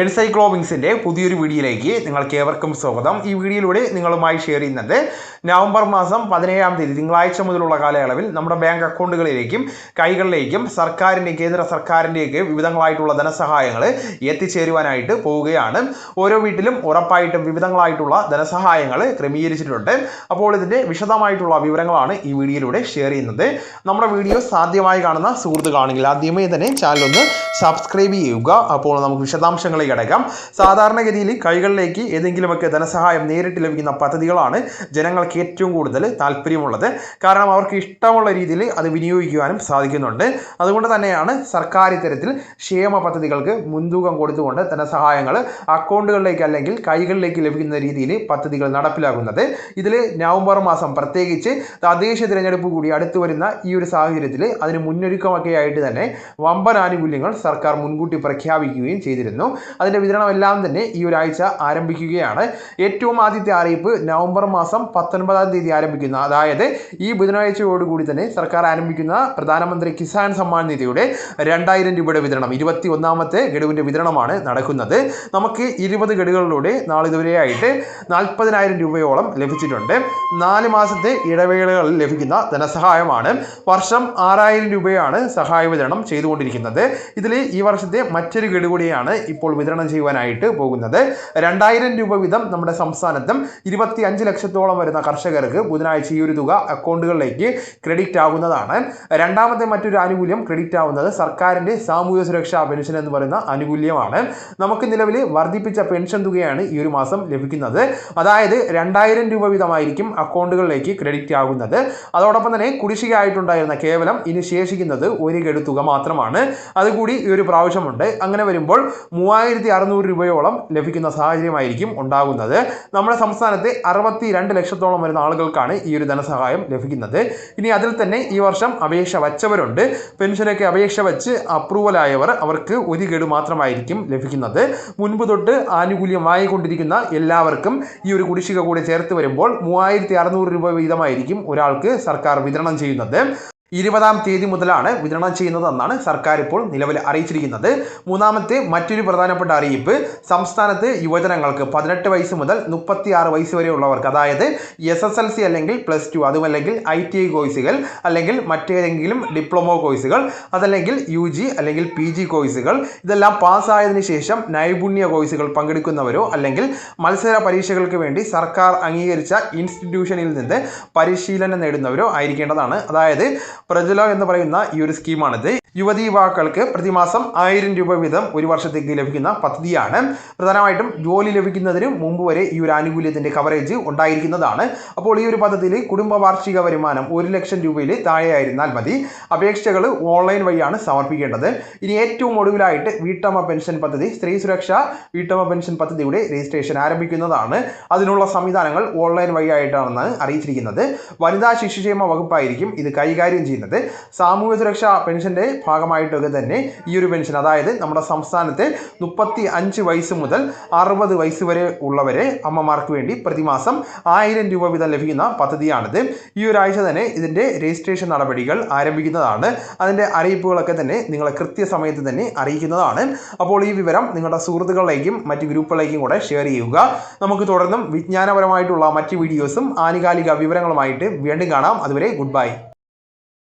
എൻസൈക്ലോവിങ്സിന്റെ പുതിയൊരു വീഡിയോയിലേക്ക് നിങ്ങൾക്ക് ഏവർക്കും സ്വാഗതം. ഈ വീഡിയോയിലൂടെ നിങ്ങളുമായി ഷെയർ ചെയ്യുന്നത് നവംബർ മാസം പതിനേഴാം തീയതി തിങ്കളാഴ്ച മുതലുള്ള കാലയളവിൽ നമ്മുടെ ബാങ്ക് അക്കൗണ്ടുകളിലേക്കും കൈകളിലേക്കും സർക്കാരിന്റെ കേന്ദ്ര സർക്കാരിന്റെയൊക്കെ വിവിധങ്ങളായിട്ടുള്ള ധനസഹായങ്ങൾ എത്തിച്ചേരുവാനായിട്ട് പോവുകയാണ്. ഓരോ വീട്ടിലും ഉറപ്പായിട്ടും വിവിധങ്ങളായിട്ടുള്ള ധനസഹായങ്ങൾ ക്രമീകരിച്ചിട്ടുണ്ട്. അപ്പോൾ ഇതിന്റെ വിശദമായിട്ടുള്ള വിവരങ്ങളാണ് ഈ വീഡിയോയിലൂടെ ഷെയർ ചെയ്യുന്നത്. നമ്മുടെ വീഡിയോ സാധ്യമായി കാണുന്ന സുഹൃത്തുക്കളാണെങ്കിൽ ആദ്യമേ തന്നെ ചാനൽ ഒന്ന് സബ്സ്ക്രൈബ് ചെയ്യുക. അപ്പോൾ നമുക്ക് വിശദാംശങ്ങളിലേക്ക് കിടക്കാം സാധാരണഗതിയിൽ കൈകളിലേക്ക് ഏതെങ്കിലുമൊക്കെ ധനസഹായം നേരിട്ട് ലഭിക്കുന്ന പദ്ധതികളാണ് ജനങ്ങൾക്ക് ഏറ്റവും കൂടുതൽ താല്പര്യമുള്ളത്. കാരണം അവർക്ക് ഇഷ്ടമുള്ള രീതിയിൽ അത് വിനിയോഗിക്കുവാനും സാധിക്കുന്നുണ്ട്. അതുകൊണ്ട് തന്നെയാണ് സർക്കാർ ഇത്തരത്തിൽ ക്ഷേമ പദ്ധതികൾക്ക് മുൻതൂക്കം കൊടുത്തുകൊണ്ട് ധനസഹായങ്ങൾ അക്കൗണ്ടുകളിലേക്ക് അല്ലെങ്കിൽ കൈകളിലേക്ക് ലഭിക്കുന്ന രീതിയിൽ പദ്ധതികൾ നടപ്പിലാക്കുന്നത്. ഇതിൽ നവംബർ മാസം പ്രത്യേകിച്ച് തദ്ദേശ തിരഞ്ഞെടുപ്പ് കൂടി അടുത്തു വരുന്ന ഈ ഒരു സാഹചര്യത്തിൽ അതിന് മുന്നൊരുക്കമൊക്കെ ആയിട്ട് തന്നെ വമ്പൻ ആനുകൂല്യങ്ങൾ സർക്കാർ മുൻകൂട്ടി പ്രഖ്യാപിക്കുകയും ചെയ്തിരുന്നു. അതിന്റെ വിതരണമെല്ലാം തന്നെ ഈ ഒരാഴ്ച ആരംഭിക്കുകയാണ്. ഏറ്റവും ആദ്യത്തെ അറിയിപ്പ് നവംബർ മാസം പത്തൊൻപതാം തീയതി ആരംഭിക്കുന്ന അതായത് ഈ ബുധനാഴ്ചയോടുകൂടി തന്നെ സർക്കാർ ആരംഭിക്കുന്ന പ്രധാനമന്ത്രി കിസാൻ സമ്മാൻ നിധിയുടെ രണ്ടായിരം രൂപയുടെ വിതരണം ഇരുപത്തി ഒന്നാമത്തെ ഗഡുവിന്റെ വിതരണമാണ് നടക്കുന്നത്. നമുക്ക് ഇരുപത് ഗഡുകളിലൂടെ നാളിതുവരെയായിട്ട് നാൽപ്പതിനായിരം രൂപയോളം ലഭിച്ചിട്ടുണ്ട്. നാല് മാസത്തെ ഇടവേളകളിൽ ലഭിക്കുന്ന ധനസഹായമാണ്. വർഷം ആറായിരം രൂപയാണ് സഹായ വിതരണം ചെയ്തുകൊണ്ടിരിക്കുന്നത്. ഇതിൽ ഈ വർഷത്തെ മറ്റൊരു ഗഡു കൂടിയാണ് ഇപ്പോൾ വിതരണം ചെയ്യുവാനായിട്ട് പോകുന്നത്. രണ്ടായിരം രൂപ വീതം നമ്മുടെ സംസ്ഥാനത്തും ഇരുപത്തി അഞ്ച് ലക്ഷത്തോളം വരുന്ന കർഷകർക്ക് ബുധനാഴ്ച ഈ ഒരു തുക അക്കൗണ്ടുകളിലേക്ക് ക്രെഡിറ്റ് ആകുന്നതാണ് രണ്ടാമത്തെ മറ്റൊരു ആനുകൂല്യം ക്രെഡിറ്റ് ആവുന്നത് സർക്കാരിന്റെ സാമൂഹ്യ സുരക്ഷാ പെൻഷൻ എന്ന് പറയുന്ന ആനുകൂല്യമാണ്. നമുക്ക് നിലവിൽ വർദ്ധിപ്പിച്ച പെൻഷൻ തുകയാണ് ഈ ഒരു മാസം ലഭിക്കുന്നത്. അതായത് രണ്ടായിരം രൂപ വീതമായിരിക്കും അക്കൗണ്ടുകളിലേക്ക് ക്രെഡിറ്റ് ആകുന്നത് അതോടൊപ്പം തന്നെ കുടിശ്ശികയായിട്ടുണ്ടായിരുന്ന കേവലം ഇനി ശേഷിക്കുന്നത് ഒരു ഗഡു തുക മാത്രമാണ്. അതുകൂടി ഈ ഒരു പ്രാവശ്യമുണ്ട്. അങ്ങനെ വരുമ്പോൾ മൂവായിരത്തി അറുന്നൂറ് രൂപയോളം ലഭിക്കുന്ന സാഹചര്യമായിരിക്കും ഉണ്ടാകുന്നത്. നമ്മുടെ സംസ്ഥാനത്തെ അറുപത്തി രണ്ട് ലക്ഷത്തോളം വരുന്ന ആളുകൾക്കാണ് ഈ ഒരു ധനസഹായം ലഭിക്കുന്നത്. ഇനി അതിൽ തന്നെ ഈ വർഷം അപേക്ഷ വച്ചവരുണ്ട്. പെൻഷനൊക്കെ അപേക്ഷ വച്ച് അപ്രൂവൽ ആയവർ അവർക്ക് ഒരു ഗഡു മാത്രമായിരിക്കും ലഭിക്കുന്നത്. മുൻപ് തൊട്ട് ആനുകൂല്യം വാങ്ങിക്കൊണ്ടിരിക്കുന്ന എല്ലാവർക്കും ഈ ഒരു കുടിശ്ശിക കൂടി ചേർത്ത് വരുമ്പോൾ മൂവായിരത്തി അറുന്നൂറ് രൂപ വീതമായിരിക്കും ഒരാൾക്ക് സർക്കാർ വിതരണം ചെയ്യുന്നത്. ഇരുപതാം തീയതി മുതലാണ് വിതരണം ചെയ്യുന്നതെന്നാണ് സർക്കാർ ഇപ്പോൾ നിലവിൽ അറിയിച്ചിരിക്കുന്നത്. മൂന്നാമത്തെ മറ്റൊരു പ്രധാനപ്പെട്ട അറിയിപ്പ് സംസ്ഥാനത്ത് യുവജനങ്ങൾക്ക് പതിനെട്ട് വയസ്സ് മുതൽ മുപ്പത്തി ആറ് വയസ്സ് വരെയുള്ളവർക്ക് അതായത് എസ് എസ് എൽ സി അല്ലെങ്കിൽ പ്ലസ് ടു അതുമല്ലെങ്കിൽ ഐ ടി ഐ കോഴ്സുകൾ അല്ലെങ്കിൽ മറ്റേതെങ്കിലും ഡിപ്ലോമോ കോഴ്സുകൾ അതല്ലെങ്കിൽ യു ജി അല്ലെങ്കിൽ പി ജി കോഴ്സുകൾ ഇതെല്ലാം പാസ്സായതിനു ശേഷം നൈപുണ്യ കോഴ്സുകൾ പങ്കെടുക്കുന്നവരോ അല്ലെങ്കിൽ മത്സര പരീക്ഷകൾക്ക് വേണ്ടി സർക്കാർ അംഗീകരിച്ച ഇൻസ്റ്റിറ്റ്യൂഷനിൽ നിന്ന് പരിശീലനം നേടുന്നവരോ ആയിരിക്കേണ്ടതാണ്. അതായത് പ്രജലോ എന്ന് പറയുന്ന ഈ ഒരു സ്കീമാണിത്. യുവതി യുവാക്കൾക്ക് പ്രതിമാസം ആയിരം രൂപ വീതം ഒരു വർഷത്തേക്ക് ലഭിക്കുന്ന പദ്ധതിയാണ്. പ്രധാനമായിട്ടും ജോലി ലഭിക്കുന്നതിന് മുമ്പ് വരെ ഈ ഒരു ആനുകൂല്യത്തിന്റെ കവറേജ് ഉണ്ടായിരിക്കുന്നതാണ്. അപ്പോൾ ഈ ഒരു പദ്ധതിയിൽ കുടുംബ വാർഷിക വരുമാനം ഒരു ലക്ഷം രൂപയിൽ താഴെയായിരുന്നാൽ മതി. അപേക്ഷകൾ ഓൺലൈൻ വഴിയാണ് സമർപ്പിക്കേണ്ടത്. ഇനി ഏറ്റവും ഒടുവിലായിട്ട് വീട്ടമ്മ പെൻഷൻ പദ്ധതി സ്ത്രീ സുരക്ഷ വീട്ടമ്മ പെൻഷൻ പദ്ധതിയുടെ രജിസ്ട്രേഷൻ ആരംഭിക്കുന്നതാണ്. അതിനുള്ള സംവിധാനങ്ങൾ ഓൺലൈൻ വഴിയായിട്ടാണെന്ന് അറിയിച്ചിരിക്കുന്നത്. വനിതാ ശിശുക്ഷേമ വകുപ്പായിരിക്കും ഇത് കൈകാര്യം ചെയ്യുന്നത്. സാമൂഹ്യ സുരക്ഷാ പെൻഷന്റെ ഭാഗമായിട്ടൊക്കെ തന്നെ ഈ ഒരു പെൻഷൻ. അതായത് നമ്മുടെ സംസ്ഥാനത്തെ മുപ്പത്തി അഞ്ച് വയസ്സ് മുതൽ അറുപത് വയസ്സ് വരെ ഉള്ളവരെ അമ്മമാർക്ക് വേണ്ടി പ്രതിമാസം ആയിരം രൂപ വീതം ലഭിക്കുന്ന പദ്ധതിയാണിത്. ഈ ഒരാഴ്ച തന്നെ ഇതിന്റെ രജിസ്ട്രേഷൻ നടപടികൾ ആരംഭിക്കുന്നതാണ്. അതിന്റെ അറിയിപ്പുകളൊക്കെ തന്നെ നിങ്ങളെ കൃത്യസമയത്ത് തന്നെ അറിയിക്കുന്നതാണ്. അപ്പോൾ ഈ വിവരം നിങ്ങളുടെ സുഹൃത്തുക്കളിലേക്കും മറ്റ് ഗ്രൂപ്പുകളിലേക്കും കൂടെ ഷെയർ ചെയ്യുക. നമുക്ക് തുടർന്നും വിജ്ഞാനപരമായിട്ടുള്ള മറ്റ് വീഡിയോസും ആനുകാലിക വിവരങ്ങളുമായിട്ട് വീണ്ടും കാണാം. അതുവരെ ഗുഡ് ബൈ.